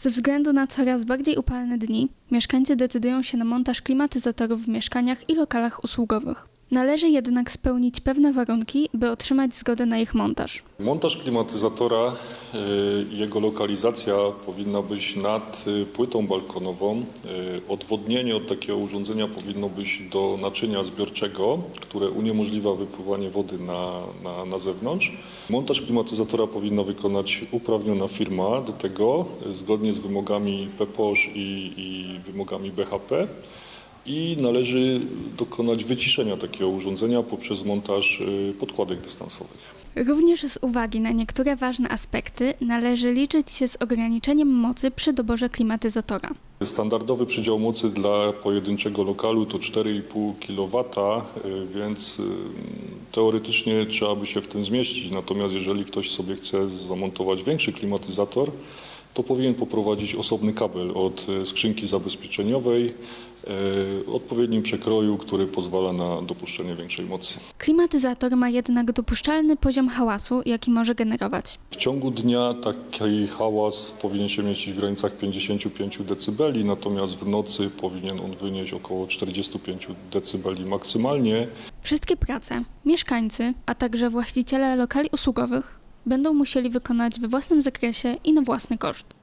Ze względu na coraz bardziej upalne dni, mieszkańcy decydują się na montaż klimatyzatorów w mieszkaniach i lokalach usługowych. Należy jednak spełnić pewne warunki, by otrzymać zgodę na ich montaż. Montaż klimatyzatora i jego lokalizacja powinna być nad y, płytą balkonową. Y, Odwodnienie od takiego urządzenia powinno być do naczynia zbiorczego, które uniemożliwia wypływanie wody na, na, na zewnątrz. Montaż klimatyzatora powinna wykonać uprawniona firma do tego, y, zgodnie z wymogami PPOŚ i, i wymogami BHP. I należy dokonać wyciszenia takiego urządzenia poprzez montaż y, podkładek dystansowych. Również z uwagi na niektóre ważne aspekty należy liczyć się z ograniczeniem mocy przy doborze klimatyzatora. Standardowy przydział mocy dla pojedynczego lokalu to 4,5 kW, y, więc y, teoretycznie trzeba by się w tym zmieścić. Natomiast jeżeli ktoś sobie chce zamontować większy klimatyzator, to powinien poprowadzić osobny kabel od skrzynki zabezpieczeniowej odpowiednim przekroju, który pozwala na dopuszczenie większej mocy. Klimatyzator ma jednak dopuszczalny poziom hałasu, jaki może generować. W ciągu dnia taki hałas powinien się mieścić w granicach 55 dB, natomiast w nocy powinien on wynieść około 45 dB maksymalnie. Wszystkie prace mieszkańcy, a także właściciele lokali usługowych będą musieli wykonać we własnym zakresie i na własny koszt.